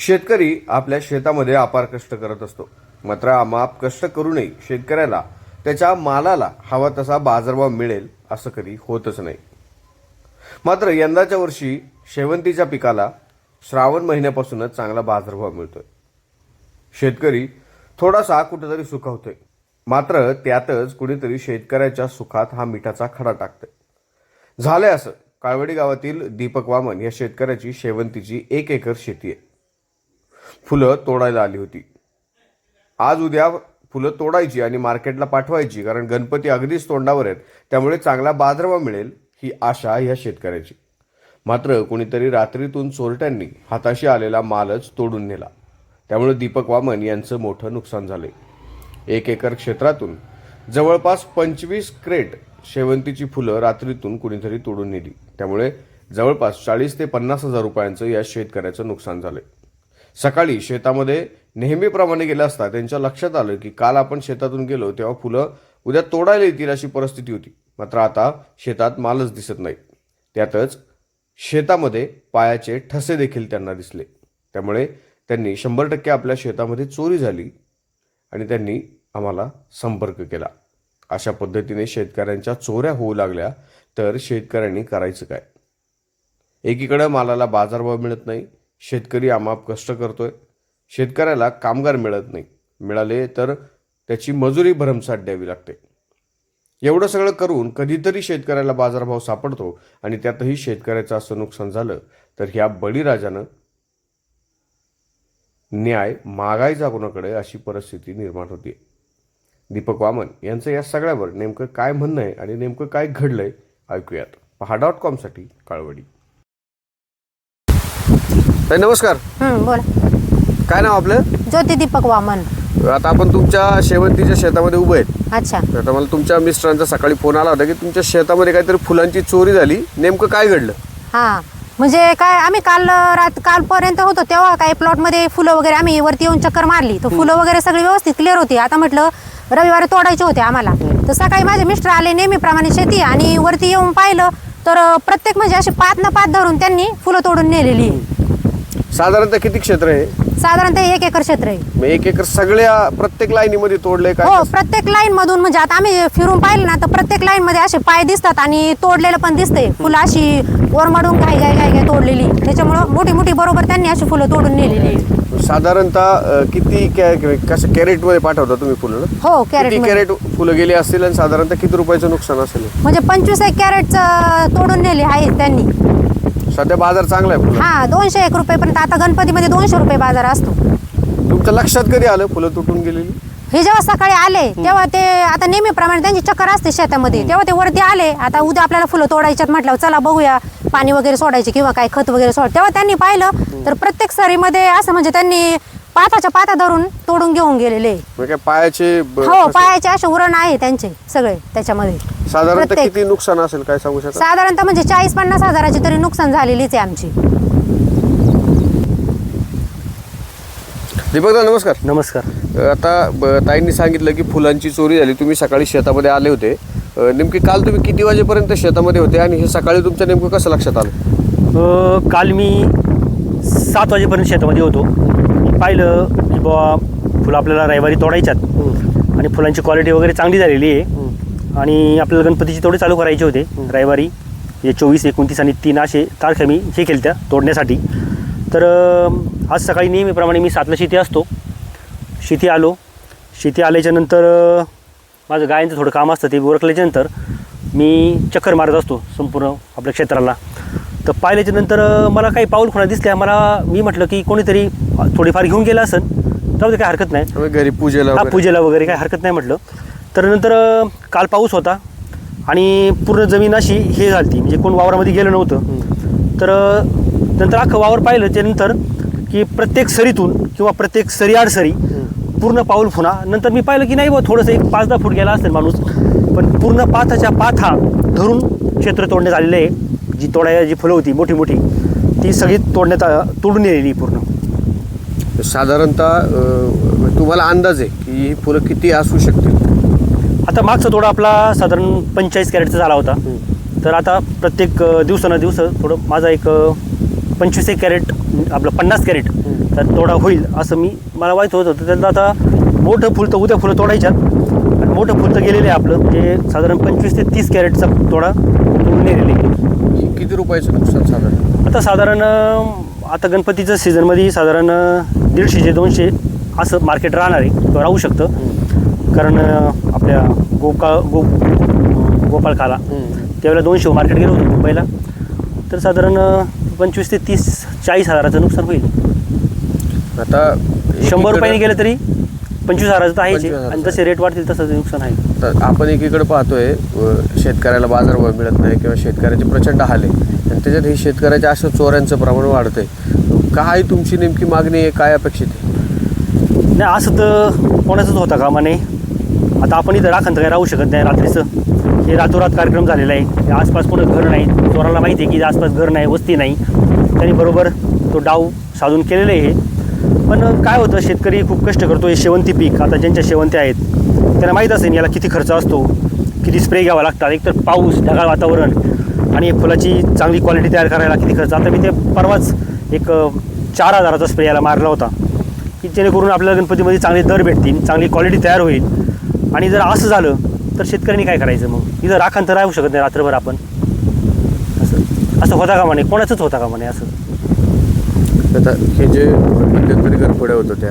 शेतकरी आपल्या शेतामध्ये अपार कष्ट करत असतो. मात्र अमाप कष्ट करूनही शेतकऱ्याला त्याच्या मालाला हवा तसा बाजारभाव मिळेल असं कधी होतच नाही. मात्र यंदाच्या वर्षी शेवंतीच्या पिकाला श्रावण महिन्यापासूनच चांगला बाजारभाव मिळतोय. शेतकरी थोडासा कुठेतरी सुखावतोय. मात्र त्यातच कुणीतरी शेतकऱ्याच्या सुखात हा मिठाचा खडा टाकतोय. झालंय असं. काळवडी गावातील दीपक वामन या शेतकऱ्याची शेवंतीची एक एकर शेती आहे. फुलं तोडायला आली होती. आज उद्या फुलं तोडायची आणि मार्केटला पाठवायची कारण गणपती अगदीच तोंडावर आहेत. त्यामुळे चांगला बाजारभाव मिळेल ही आशा या शेतकऱ्याची. मात्र कोणीतरी रात्रीतून चोरट्यांनी हाताशी आलेला मालच तोडून नेला. त्यामुळे दीपक वामन यांचं मोठं नुकसान झाले एक एकर क्षेत्रातून जवळपास पंचवीस क्रेट शेवंतीची फुलं रात्रीतून कुणीतरी तोडून नेली. त्यामुळे जवळपास चाळीस ते पन्नास हजार रुपयांचं या शेतकऱ्याचं नुकसान झालंय. सकाळी शेतामध्ये नेहमीप्रमाणे गेलं असता त्यांच्या लक्षात आलं की काल आपण शेतातून गेलो तेव्हा फुलं उद्या तोडायला येतील अशी परिस्थिती होती. मात्र आता शेतात मालच दिसत नाही. त्यातच शेतामध्ये पायाचे ठसे देखील त्यांना दिसले. त्यामुळे त्यांनी शंभर टक्के आपल्या शेतामध्ये चोरी झाली आणि त्यांनी आम्हाला संपर्क केला. अशा पद्धतीने शेतकऱ्यांच्या चोऱ्या होऊ लागल्या तर शेतकऱ्यांनी करायचं काय? एकीकडं मालाला बाजारभाव मिळत नाही शेतकरी आमाप कष्ट करतोय. शेतकऱ्याला कामगार मिळत नाही. मिळाले तर त्याची मजुरी भरमसाठ द्यावी लागते. एवढं सगळं करून कधीतरी शेतकऱ्याला बाजारभाव सापडतो आणि त्यातही शेतकऱ्याचं असं नुकसान झालं तर ह्या बळीराजानं न्याय मागायचा कोणाकडे अशी परिस्थिती निर्माण होती दीपक वामन यांचं या सगळ्यावर नेमकं काय म्हणणं आहे आणि नेमकं काय घडलंय ऐकूयात. पहा डॉट कॉमसाठी काळवडी. ताई, नमस्कार. हं, बोला. काय नाव आपलं? ज्योती दीपक वामन. आता आपण तुमच्या शेवंतीच्या शेतामध्ये उभे आहेत. अच्छा. आता मला तुमच्या मिस्टरांचा सकाळी फोन आला होता की तुमच्या शेतामध्ये काहीतरी फुलांची चोरी झाली. नेमकं काय घडलं? हा. म्हणजे काय आम्ही काल रात कालपर्यंत होतो तेव्हा काही प्लॉटमध्ये फुलं वगैरे आम्ही वरती येऊन चक्कर मारली. तर फुलं वगैरे सगळी व्यवस्थित क्लिअर होती. आता म्हटलं रविवारी तोडायचे होते आम्हाला. तर सकाळी माझे मिस्टर आले नेहमीप्रमाणे शेती आणि वरती येऊन पाहिलं तर अं, प्रत्येक म्हणजे अशी पात न पात धरून त्यांनी फुलं तोडून नेलेली. साधारणतः किती क्षेत्र आहे? साधारणतः एक एकर क्षेत्र आहे. मग एक एकर सगळ्या प्रत्येक लाईनीमध्ये तोडलंय हो काय प्रत्येक लाईन मधून म्हणजे आता आम्ही फिरून पाहिलं ना तर प्रत्येक लाईन मध्ये असे पाय दिसतात आणि तोडलेलं पण दिसतंय. फुलं अशी ओरमाडून घाई घाई घाई घाई तोडलेली. त्याच्यामुळं मोठी मोठी बरोबर त्यांनी अशी फुलं तोडून नेलेली साधारणतः अं, किती कॅ- कसं कॅरेटमध्ये पाठवता तुम्ही फुलं? हो कॅरेट किती कॅरेट फुलं गेली असतील आणि साधारणतः किती रुपयाचं नुकसान असेल? म्हणजे पंचवीस एक कॅरेटचं तोडून नेले आहे त्यांनी. सध्या बाजार चांगला आहे फुलं हा दोनशे एक रुपयेपर्यंत आता गणपतीमध्ये दोनशे रुपये बाजार असतो. तुमच्या लक्षात कधी आलं फुलं तुटून गेलेली? हे जेव्हा सकाळी आले तेव्हा ते आता नेहमीप्रमाणे त्यांची चक्कर असते शेतामध्ये. तेव्हा ते वरती आले आता उद्या आपल्याला फुलं तोडायच्यात म्हटलं चला बघूया पाणी वगैरे सोडायचे किंवा काय खत वगैरे सोड. तेव्हा त्यांनी पाहिलं तर प्रत्येक सरीमध्ये असं म्हणजे त्यांनी पाताच्या पाता धरून तोडून घेऊन गेलेले. काय पायाचे ब- हो पायाचे असे उरण आहे त्यांचे सगळे त्याच्यामध्ये. साधारणतः प्रत्येक. किती नुकसान असेल काय सांगू शकता साधारणतः म्हणजे चाळीस पन्नास हजाराची तरी नुकसान झालेलीच आहे आमची. दीपकदा नमस्कार. नमस्कार. आता ब- ताईंनी सांगितलं की फुलांची चोरी झाली तुम्ही सकाळी शेतामध्ये आले होते. अ, नेमकी काल तुम्ही किती वाजेपर्यंत शेतामध्ये होते आणि हे सकाळी तुमच्या नेमकं कसं लक्षात आलं? अ, काल मी सात वाजेपर्यंत शेतामध्ये होतो. पाहिलं की बाबा फुलं आपल्याला रविवारी तोडायच्यात. आणि फुलांची क्वालिटी वगैरे चांगली झालेली आहे. आणि आपल्याला गणपतीची तोडे चालू करायचे होते. रविवारी हे चोवीस एकोणतीस आणि तीन असे तारखा मी हे केल्या त्या तोडण्यासाठी. तर आज सकाळी नेहमीप्रमाणे मी सातला शेती असतो. शेती आलो. शेती आल्याच्यानंतर अ, माझं गायांचं थोडं काम असतं ते उरकल्याच्या नंतर मी चक्कर मारत असतो संपूर्ण आपल्या क्षेत्राला. तर पाहिल्याच्या नंतर मला काही पाऊल खुणा दिसल्या. मला मी म्हटलं की कोणीतरी थोडीफार घेऊन गेलं असेल तर काय हरकत नाही. घरी पूजेला हा वगैरे. पूजेला वगैरे काही हरकत नाही म्हटलं. तर नंतर काल पाऊस होता आणि पूर्ण जमीन अशी हे झाली म्हणजे कोण वावरामध्ये गेलं नव्हतं. तर नंतर अख्खं वावर पाहिलं त्यानंतर की प्रत्येक सरीतून किंवा प्रत्येक सरी आड सरी पूर्ण पाऊल फुना नंतर मी पाहिलं की नाही बा थोडंसं एक पाच दहा फूट गेला असेल माणूस. पण पूर्ण पाथाच्या पाथा धरून क्षेत्र तोडण्यात आलेलं आहे. जी तोडायला जी फुलं होती मोठी मोठी ती सगळी तोडण्यात आ- तोडून नेलेली पूर्ण. साधारणतः अ, तुम्हाला अंदाज आहे की ही फुलं किती असू शकतील? आता मागचा तोडा आपला साधारण पंचेचाळीस कॅरेटचा झाला होता. तर आता प्रत्येक अ, दिवसानं दिवस थोडं माझा एक पंचवीस एक कॅरेट आपलं पन्नास कॅरेट तर तर तोडा होईल असं मी मला माहीत होत. होतं त्याला आता मोठं फुल तर उद्या फुलं तोडायच्यात. आणि मोठं फुल तर गेलेलं आहे आपलं म्हणजे साधारण पंचवीस ते तीस कॅरेटचा तोडा तोडून नेलेलं किती रुपयाचं नुकसान साधारण? आता साधारण अं, आता गणपतीचं सीझनमध्ये साधारण अं, दीडशे ते दोनशे असं मार्केट राहणार आहे. किंवा राहू शकतं. कारण अं, आपल्या गोका गो गोपाळ खाला त्यावेळेला दोनशे मार्केट गेलं होतं मुंबईला. तर साधारण अं, पंचवीस ते तीस चाळीस हजाराचं नुकसान होईल. आता शंभर रुपयाने गेलं तरी पंचवीस हजाराचं तर आहेच आहे. 25,000 आणि जसे रेट वाढतील तसं ते नुकसान आहे. तर आपण एकीकडे पाहतोय शेतकऱ्याला बाजारभाव मिळत नाही किंवा शेतकऱ्याचे प्रचंड हाल आहे. आणि त्याच्यात हे शेतकऱ्याच्या असं चोऱ्यांचं प्रमाण वाढतंय. काय तुमची नेमकी मागणी आहे? काय अपेक्षित आहे? नाही असं तर कोणाचंच होता कामा नाही आता आपण इथं राखण तर काही राहू शकत नाही रात्रीचं. हे रातोरात कार्यक्रम झालेला आहे. आसपास कोणं घर नाही. चोराला माहिती आहे की आसपास घर नाही वस्ती नाही. त्यांनी बरोबर तो डाव साधून केलेलं आहे पण काय होतं शेतकरी खूप कष्ट करतो. हे शेवंती पीक आता ज्यांच्या शेवंत्या आहेत त्यांना माहीत असेल याला किती खर्च असतो किती स्प्रे घ्यावा लागतात. एकतर पाऊस ढगाळ वातावरण आणि फुलाची चांगली क्वालिटी तयार करायला किती खर्च. आता मी ते परवाच एक चार हजाराचा स्प्रे याला मारला होता की जेणेकरून आपल्याला गणपतीमध्ये चांगले दर भेटतील चांगली क्वालिटी तयार होईल. आणि जर असं झालं तर शेतकऱ्यांनी काय करायचं मग? इथं राखण तर राहू शकत नाही रात्रभर आपण. असं असं होता का म्हणे कोणाचंच होता का म्हणे असं. आता हे जे मध्यंतरी गरफोड्या होत्या त्या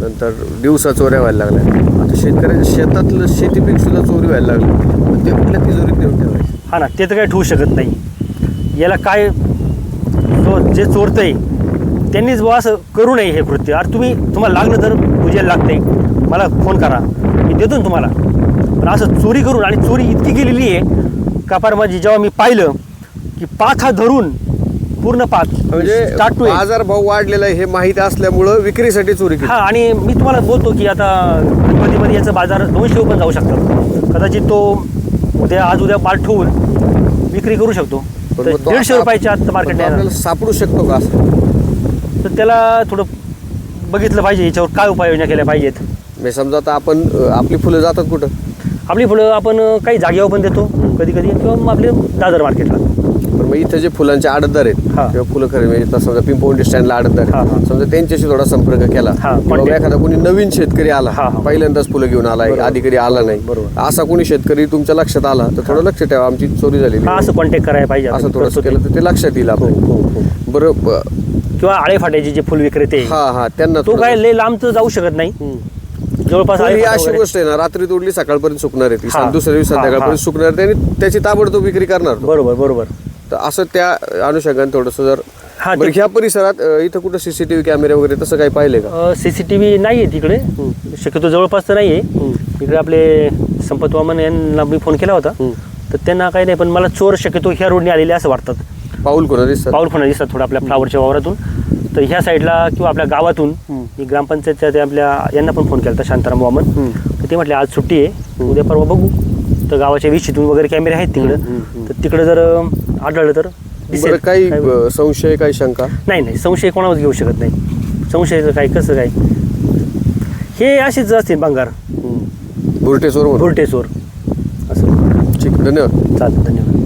नंतर दिवसा चोऱ्या व्हायला लागल्या. आता शेतकऱ्याच्या शेतातलं शेती सुद्धा चोरी व्हायला लागलं. पण ते कुठल्या तिजोरीत नेऊन ठेवायचे? हा ना ते तर काही ठेवू शकत नाही. याला काय तो जे चोरतं आहे त्यांनीच बुवा असं करू नये हे कृत्य. अरे तुम्ही तुम्हाला लागलं तर पूजेला लागते मला फोन करा. मी देतो ना तुम्हाला. पण असं चोरी करून आणि चोरी इतकी गेलेली आहे कापार माझी जेव्हा मी पाहिलं की पाथा धरून पूर्ण पाथ म्हणजे end. बाजार भाव वाढलेला आहे हे माहिती असल्यामुळं विक्रीसाठी चोरी केली. हा आणि मी तुम्हाला बोलतो की आता गणपतीमध्ये याचा बाजार दोनशे पण जाऊ शकतात. कदाचित तो उद्या आज उद्या माल ठेवून विक्री करू शकतो. पण तर मग तो दीडशे आता- रुपयाच्या आत पण मार्केट तो नाही आपल्याला सापडू शकतो का असं? तर त्याला थोडं बघितलं पाहिजे याच्यावर काय उपाययोजना केल्या पाहिजेत. म्हणजे समजा आता आपण अ, आपली फुलं जातात कुठं? आपली फुलं आपण काही जागेवर पण देतो. कधी कधी किंवा मग आपले दादर मार्केटला पण मग इथं जे फुलांचे आडतदार आहेत हा. किंवा फुलं खरेदी म्हणजे आता समजा पिंपवंडी स्टँडला आडतदार हा, आहेत. समजा त्यांच्याशी थोडा संपर्क केला हा, किंवा. एखादा कोणी नवीन शेतकरी आला हा, हा. पहिल्यांदाच फुलं घेऊन बरोबर. आधी कधी आला नाही बरोबर. असा कोणी शेतकरी तुमच्या लक्षात आला तर थोडं लक्ष ठेवा आमची चोरी झालेली हा आहे. असं कॉन्टॅक्ट करायला पाहिजे असं आपण थोडंसं. केलं तर ते लक्षात येईल हो, आपण हो, हो. बरं ब- किंवा आळे फाट्याचे जे फुल विक्रेते हा हा त्यांना तो थोडं- काय लय लांब तर जाऊ शकत नाही. जवळपास पण ही आळेफाटा अशी वगैरे- गोष्ट आहे ना रात्री तोडली सकाळपर्यंत सुकणार आहे ती हा. दुसऱ्या दिवशी हा, संध्याकाळपर्यंत हा. सुकणार आहे आणि त्याची ताबडतोब विक्री करणार तो. बरोबर बरोबर तर असं त्या अनुषंगाने थोडंसं जर हा, बरं ह्या परिसरात अ, इथं कुठं सीसीटीव्ही कॅमेरे वगैरे तसं काही पाहिले का? सी सी टी व्ही नाही आहे तिकडे शक्यतो जवळपास तर नाही आहे इकडे आपले संपत वामन यांना मी फोन केला होता. तर त्यांना काही नाही पण मला चोर शक्यतो ह्या रोडने आलेले असं वाटतात. पाऊल कोणा दिसतात. पाऊल फोन दिसतात थोडं आपल्या फ्लावरच्या वावरातून. तर ह्या साईडला किंवा आपल्या गावातून मी ग्रामपंचायतच्या त्या आपल्या यांना पण फोन केला होता शांताराम वामन. तर ते म्हटले आज सुट्टी आहे. उद्या परवा बघू. तर गावाच्या विशीतून वगैरे कॅमेरे आहेत तिकडं. तर तिकडे जर अं, आढळलं तर? दिसेल. बरं काही काय- संशय काही शंका? नाही नाही संशय कोणावर घेऊ शकत नाही. संशयाचं काय कसं काय? हे असेच असतील बंगार. बुरटे चोर म्हणून. भुरटे चोर असं. ठीक धन्यवाद. चालतं धन्यवाद.